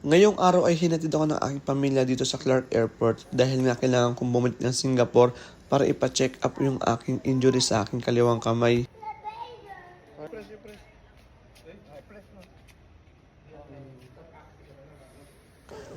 Ngayong araw ay hinatid ako ng aking pamilya dito sa Clark Airport dahil nga kailangan kong bumalik ng Singapore para ipa-check up yung aking injury sa aking kaliwang kamay.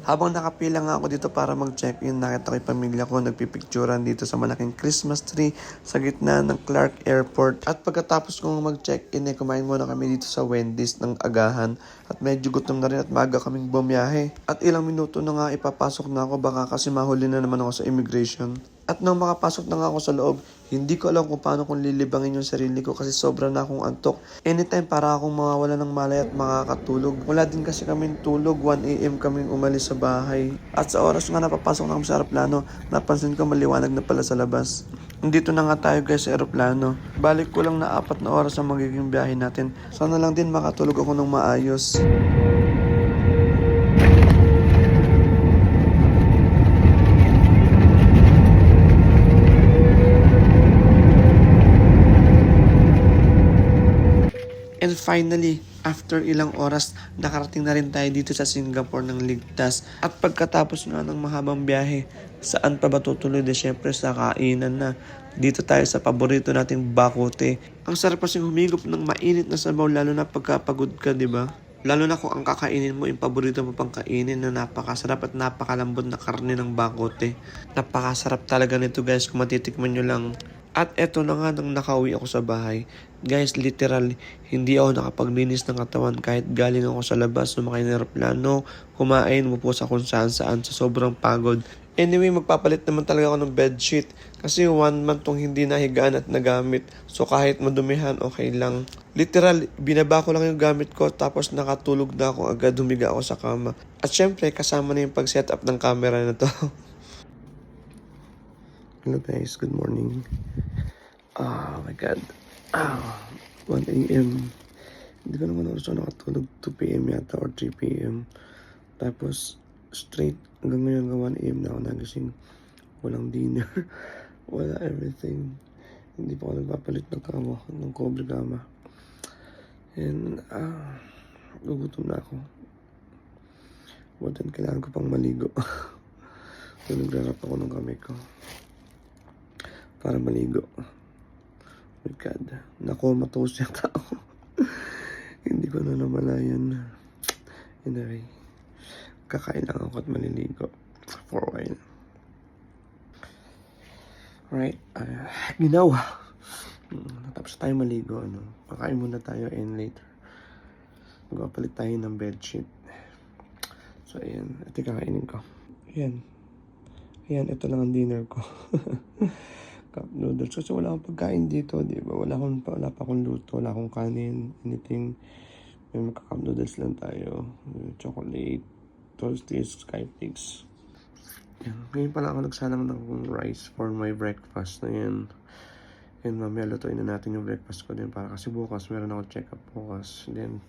Habang nakapila nga ako dito para mag-check-in, nakita ko yung pamilya ko nagpipicturan dito sa malaking Christmas tree sa gitna ng Clark Airport. At pagkatapos kong mag-check-in, eh, kumain muna kami dito sa Wendy's ng agahan. At medyo gutom na rin at maga kaming bumiyahe. At ilang minuto na nga ipapasok na ako baka kasi mahuli na naman ako sa immigration. At nang makapasok na nga ako sa loob, hindi ko alam kung paano kong lilibangin yung sarili ko kasi sobra na akong antok. Anytime para akong mawawala ng malay at makakatulog. Wala din kasi kaming tulog, 1am kaming umalis sa bahay. At sa oras nga napapasok na kami sa aeroplano, napansin ko maliwanag na pala sa labas. Dito na nga tayo guys sa aeroplano. Balik ko lang na apat na oras ang magiging biyahe natin. Sana lang din makatulog ako ng maayos. Finally, after ilang oras, nakarating na rin tayo dito sa Singapore ng ligtas. At pagkatapos nga ng mahabang biyahe, saan pa ba tutuloy? De syempre sa kainan na. Dito tayo sa paborito nating bakote. Ang sarap kasi humigop ng mainit na sabaw lalo na pagkapagod ka, di ba? Lalo na kung ang kakainin mo, yung paborito mo pang kainin na napakasarap at napakalambot na karne ng bakote. Napakasarap talaga nito guys kung matitikman nyo lang. At eto na nga nang nakauwi ako sa bahay. Guys, literal, hindi ako nakapaglinis ng katawan kahit galing ako sa labas, sumakay ng aeroplano, kumain mo po sa kung saan saan sa sobrang pagod. Anyway, magpapalit naman talaga ako ng bedsheet kasi one month tong hindi nahigaan at nagamit. So kahit madumihan, okay lang. Literal, binaba ko lang yung gamit ko tapos nakatulog na ako agad humiga ako sa kama. At syempre, kasama na yung pag-set up ng camera na to. Hello guys, good morning. Oh my god. Ah, 1 a.m. Hindi ko naman oras ako nakatulog. 2 p.m. yata or 3 p.m. Tapos, straight hanggang ngayon hanggang 1 a.m. na ako nagising. Walang dinner. Wala everything. Hindi pa ako nagpapalit ng kama, ng cobre kama. And, ah, gugutom na ako. But then, kailangan ko pang maligo. so, nagrarap ako ng kamay ko para maligo. My God. Nako, matos yata ako. Hindi ko na namalayan. Anyway, kakain lang ako at maliligo for a while. Alright, uh, ginawa. Hmm, Tapos tayo maligo, ano. Kakain muna tayo and later. Magpapalit tayo ng bedsheet. So, ayan. Ito yung kakainin ko. Ayan. Ayan, ito lang ang dinner ko. cup noodles. Kasi wala akong pagkain dito, di ba? Wala akong, wala pa akong luto, wala akong kanin, anything. May magka-cup noodles lang tayo. Chocolate, toasties, skyflakes. Ngayon pala ako nagsalang ng rice for my breakfast na yan. And mamaya lutuin na natin yung breakfast ko din para kasi bukas meron ako check-up bukas. Then,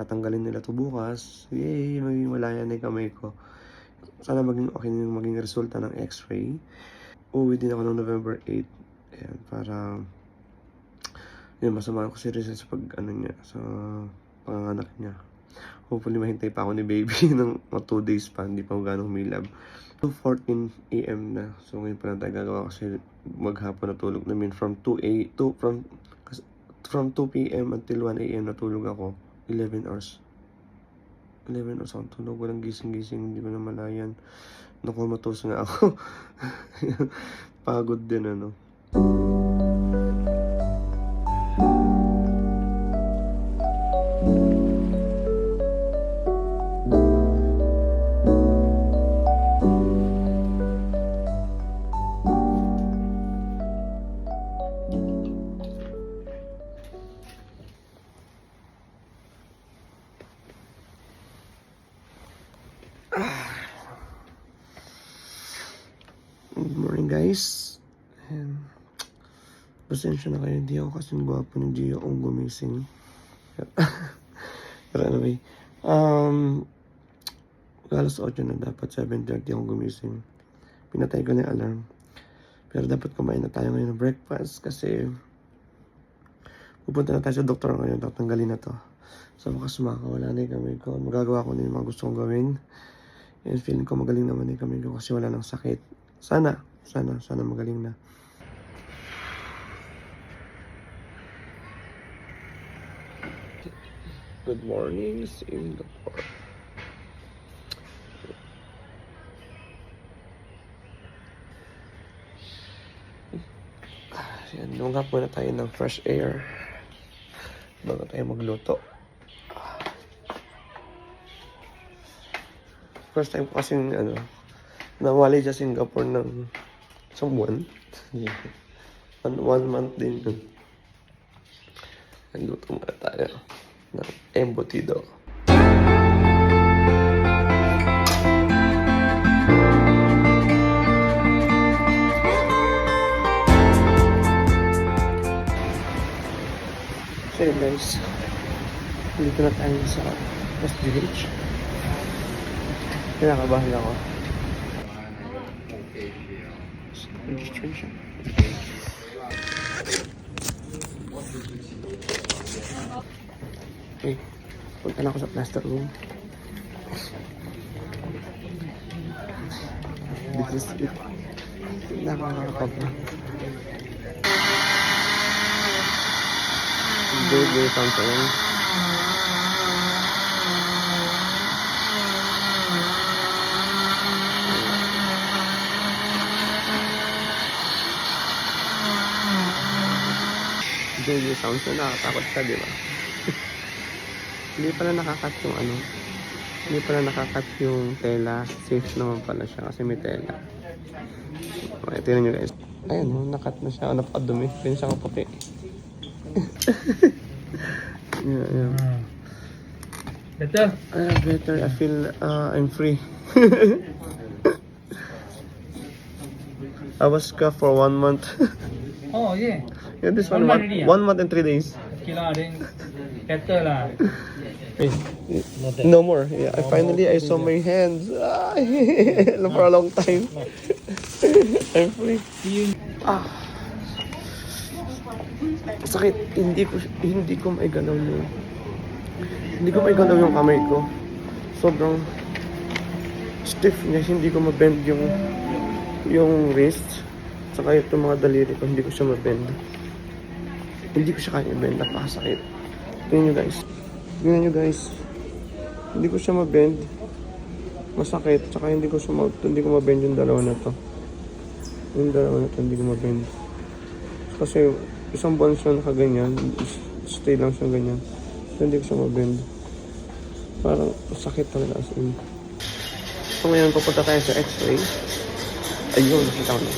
tatanggalin nila to bukas. Yay! Maging malaya na yung kamay ko. Sana maging okay na yung maging resulta ng x-ray uuwi din ako ng November 8. Ayan, para yun, masama ko si Rizal sa pag, ano niya, sa panganganak niya. Hopefully, mahintay pa ako ni baby ng mga 2 days pa, hindi pa ako gano'ng humilab. 2.14 a.m. na. So, ngayon pa tayo gagawa kasi maghapon na tulog namin from 2 a, 2, from, from 2 p.m. until 1 a.m. natulog ako. 11 hours. 11 hours ako tulog. Walang gising-gising. Hindi ko na malayan. Nakumatos nga ako. Pagod din ano. Good morning guys. And, pasensya na kayo, hindi ako kasing gwapo ni Gio kung gumising. Pero anyway, um, alas 8 na dapat, 7.30 akong gumising. Pinatay ko na yung alarm. Pero dapat kumain na tayo ngayon ng breakfast kasi pupunta na tayo sa doktor ngayon, tatanggalin na to. Sa wakas makakawala na yung kamay ko. Magagawa ko na yung mga gusto kong gawin. And feeling ko magaling naman yung kamay ko kasi wala nang sakit. Sana, sana, sana magaling na. Good morning, Singapore. Yan, lunga muna tayo ng fresh air. Bago tayo magluto. First time ko kasing, ano, nawali sa Singapore ng isang buwan. one, one month din yun. Nagluto muna tayo ng embutido. So yun guys, dito na tayo sa SGH. Kinakabahan ako. Registration. Okay, punta na ako sa plaster room. This is it. Nakakapagpa. Good, good something. JJ sounds na nakakatakot ka, di ba? Hindi pala nakakat yung ano. Hindi pala nakakat yung tela. Safe naman pala siya kasi may tela. Okay, tingnan nyo guys. Ayan, no, nakat na siya. Napakadumi. Pwede siya kaputi. yeah, yeah. Betul? Ah, better. I feel uh, I'm free. I was scuffed for one month. Oh, yeah. yeah, this One one, month ah? one month and three days. Okay lah, then better lah. No more. Yeah, I finally I saw my hands Ah, for a long time. I'm free. Ah. Sakit. Hindi ko hindi ko maigalaw yung hindi ko maigalaw yung kamay ko. Sobrang stiff niya. Hindi ko mabend yung yung wrist. Saka itong mga daliri ko, hindi ko siya mabend. Hindi ko siya kaya bend. Napakasakit. Tingnan nyo guys. Tingnan nyo guys. Hindi ko siya mabend. Masakit. Saka hindi ko siya ma- hindi ko mabend yung dalawa na to. Yung dalawa na to, hindi ko mabend. Kasi isang buwan siya nakaganyan. Stay lang siya ganyan. So, hindi ko siya mabend. Parang sakit talaga as in. So ngayon pupunta tayo sa x-ray. Ayun, nakita ko na.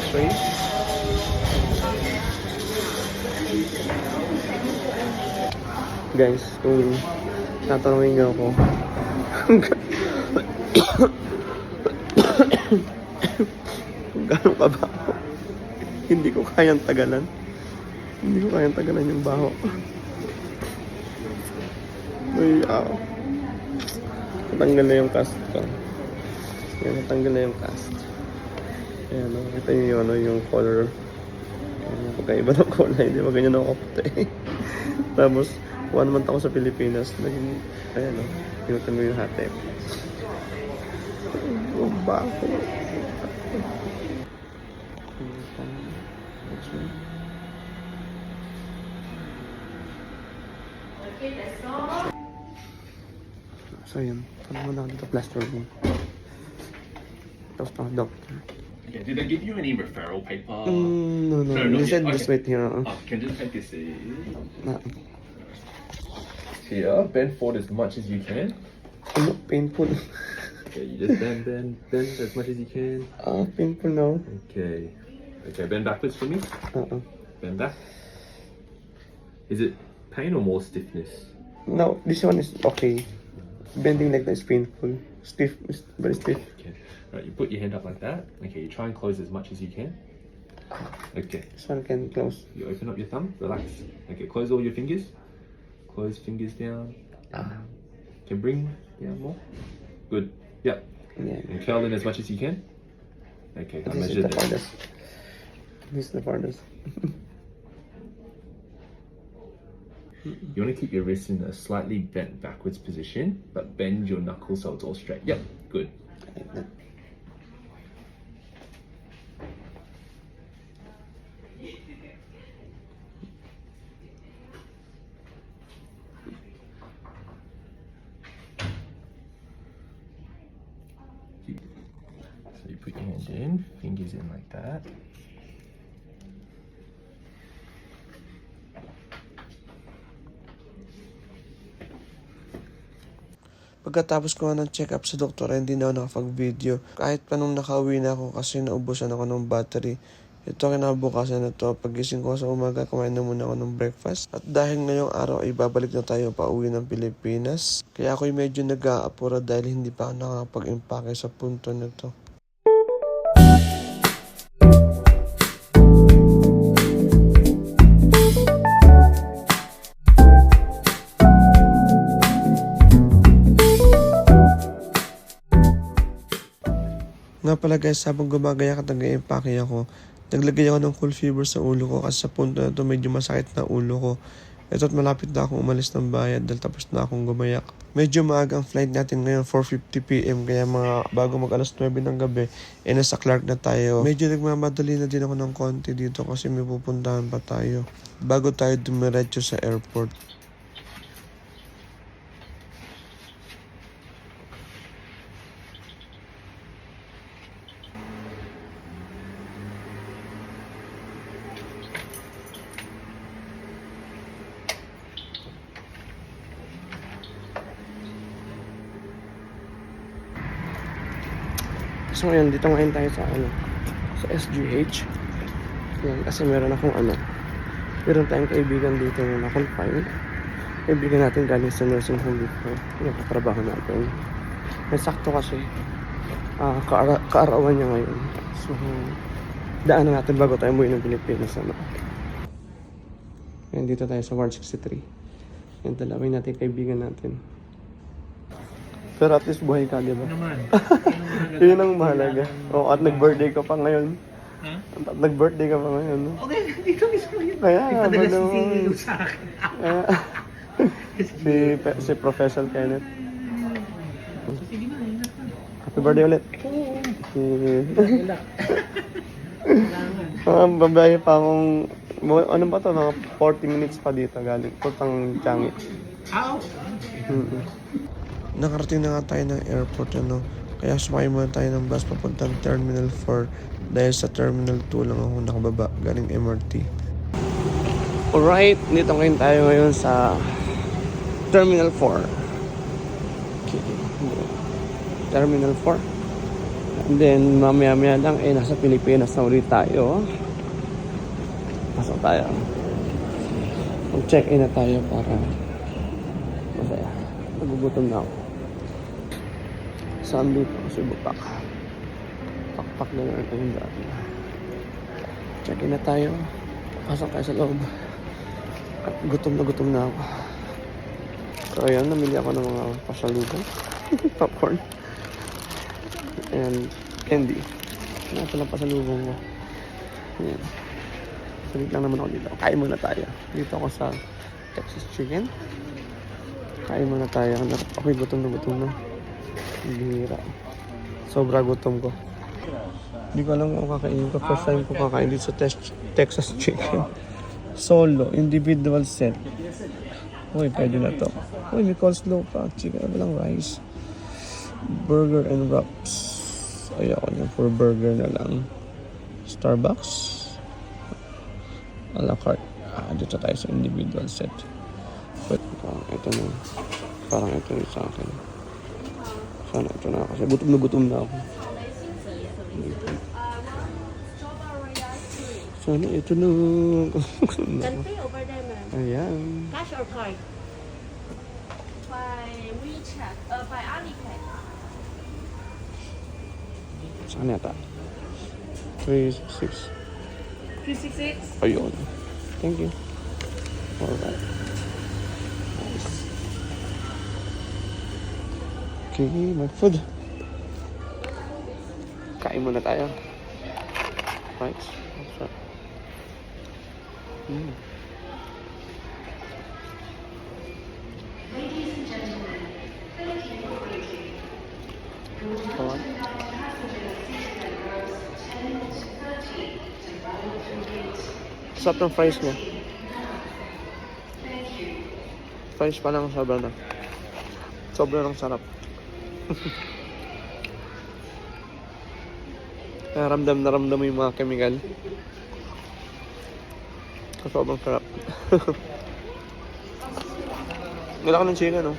X-ray. Guys, kung tatanungin niyo ako, gano'ng kabaho, hindi ko kayang tagalan. Hindi ko kayang tagalan yung baho. Uy, ah. Natanggal na yung cast ko. Yan, natanggal na yung cast. Ayan, oh, kita niyo yung, ano, yung color. Ayan, pagkaiba ng kulay, di ba ganyan ako kaputi. Tapos, one month ako sa Pilipinas, naging, ayan o, oh, pinutan mo yung hati. Ang baho. So yun, tanong mo na ako dito plaster room. Tapos pa doctor. Okay, did they give you any referral paper? Mm, no, no, No, you said yet. just Okay. wait here. Uh, Oh, can you take this in? Here, bend forward as much as you can. ano, painful. Okay, you just bend, bend, bend as much as you can. Ah, painful now. Okay. Okay, bend backwards for me. Uh-uh. Bend back. Is it pain or more stiffness? No, this one is okay. Bending like that is painful. Stiff, very stiff. Okay. Right, you put your hand up like that. Okay, you try and close as much as you can. Okay, This one can close. you open up your thumb, relax. Okay, close all your fingers. Close fingers down. Ah, Can bring down more. Good. Yep. yeah. And curl in as much as you can. Okay, I This is measured the it. farthest. This is the farthest. You want to keep your wrist in a slightly bent backwards position, but bend your knuckles so it's all straight. Yep, good. That. Pagkatapos ko ng check-up sa doktor, hindi na ako nakapag-video. Kahit pa nung nakauwi na ako kasi naubusan ako ng battery. Ito kinabukasan na to. Pagising ko sa umaga, kumain na muna ako ng breakfast. At dahil ngayong araw ay babalik na tayo pa uwi ng Pilipinas. Kaya ako'y medyo nag-aapura dahil hindi pa ako nakakapag-impake sa punto na to. Nga pala guys, habang gumagayak at nag-impake ako, naglagay ako ng cool fever sa ulo ko kasi sa punto na to medyo masakit na ulo ko. Ito't malapit na akong umalis ng bayad dahil tapos na akong gumayak. Medyo maaga ang flight natin ngayon, 4.50pm, kaya mga bago mag alas 9 ng gabi, eh nasa Clark na tayo. Medyo nagmamadali na din ako ng konti dito kasi may pupuntahan pa tayo. Bago tayo dumiretso sa airport. So ngayon, dito ngayon tayo sa ano, sa SGH. Yan, kasi meron akong ano, meron tayong kaibigan dito na na-confine. Kaibigan natin galing sa nursing home dito. Yung katrabaho natin. May sakto kasi, ah kaara- kaarawan niya ngayon. So, daanan natin bago tayo umuwi ng Pilipinas. Ano. Yan, dito tayo sa Ward 63. Yan, dalawin natin kaibigan natin. Pero at least buhay ka, di ba? Naman. Yun ang mahalaga. Oo, at nag-birthday ka pa ngayon. Ha? At nag-birthday ka pa ngayon. no? Okay, dito mismo yun. Kaya, Ipadala ano, si Lilo sa akin. si, si Professor Kenneth. Sige na. Happy birthday ulit. Oo. Si, Wala. ah, babae pa akong, ano ba to, mga 40 minutes pa dito galing. Putang Changi. Ow! mm Nakarating na nga tayo ng airport, ano. Kaya sumakay muna tayo ng bus papuntang Terminal 4 dahil sa Terminal 2 lang ako nakababa galing MRT. Alright, dito ngayon tayo ngayon sa Terminal 4. Okay. Terminal 4. And then, mamaya-maya lang, eh, nasa Pilipinas na ulit tayo. Pasok tayo. Mag-check-in na tayo para masaya. Nagugutom na ako. Saan dito? Kasi butak. Pakpak na lang yung dati. Check-in na tayo. Pasok tayo sa loob. At gutom na gutom na ako. So ayan, namili ako ng mga pasalubong. Popcorn. And candy. Ano lang pasalubong ko. Ayan. Salit lang naman ako dito. Kain muna tayo. Dito ako sa Texas Chicken. Kain muna tayo. Ako'y gutom na gutom na. Bihira. Sobra gutom ko. Hindi ko alam kung kakainin ko. First time ko kakain dito sa Tex- Texas Chicken. Solo, individual set. Uy, pwede na to. Uy, may coleslaw pa. Chicken, walang rice. Burger and wraps. Ayoko niya for burger na lang. Starbucks. A la carte. Ah, dito tayo sa individual set. But, ah, ito na. Parang ito yung sa akin. Sana ito na kasi gutom na gutom na ako. Sana ito na. Can pay over there, ma'am. Ayan. Cash or card? By WeChat, uh, by Alipay. Saan yata? 3, 6. 366? Ayun. Thank you. Alright. Okay, my food. Kain muna tayo. Right. Mm. Sarap ng fries niya. Fries pa lang sobrang na. Sobrang sarap. Kaya ramdam na ramdam mo yung mga chemical. Sobrang sarap. Wala ka ng chicken, no?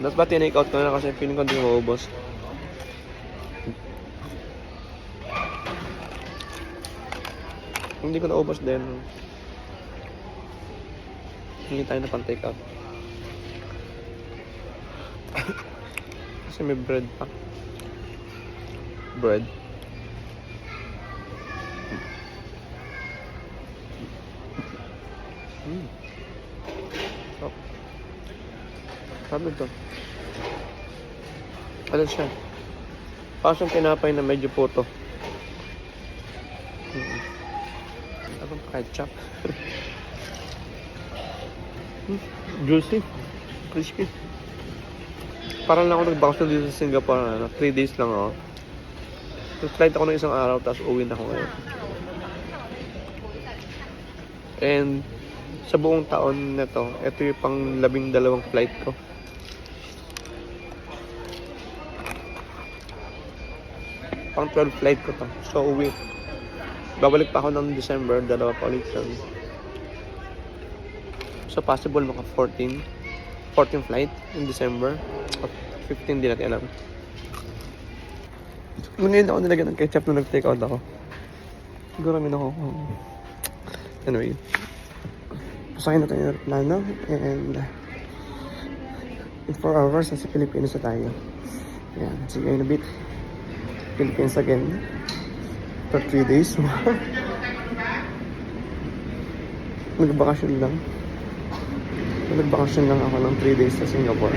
Dapat ba tinake out ko na kasi feeling ko hindi maubos. Hindi ko naubos din. Hindi tayo na pang take out. kasi may bread pa. Bread. Mm. Oh. Sabi to. Ano siya? Parang siyang tinapay na medyo puto. Mm. Ano ketchup? Mm, Juicy. Crispy. Parang lang ako nag-vacation dito sa Singapore. Ano, 3 days lang ako. Nag-flight ako ng isang araw, tapos uwi na ako ngayon. And sa buong taon na to, ito yung pang labing dalawang flight ko. Pang 12 flight ko to. So, uwi. Babalik pa ako ng December, dalawa pa ulit. So, possible maka 14. 14 flight in December. O 15, di natin alam. Ngayon ako nilagyan ng ketchup nung nag-take out ako. Siguro min ako. Anyway. Pasakay na tayo ng plano and in 4 hours nasa Pilipinas na tayo. Ayan, see you in a bit. Philippines again for 3 days. Nagbakasyon lang. Nagbakasyon lang ako ng 3 days sa Singapore.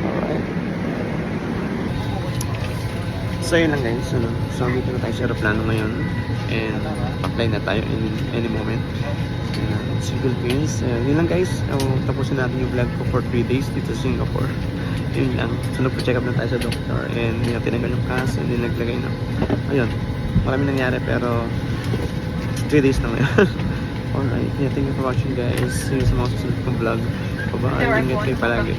Alright. So yun lang guys, ano, so dito na tayo sa aeroplano ngayon and apply na tayo in any moment. Uh, sa Philippines, uh, yun lang guys, uh, tapusin natin yung vlog ko for 3 days dito sa Singapore. Yun lang, so nagpa-check up na tayo sa doctor and yun, tinanggal yung cast and then naglagay na. Ayun, marami nangyari pero 3 days na ngayon. Alright, yeah, thank you for watching guys. See you sa mga susunod kong vlog. Bye-bye, ingat kayo palagi.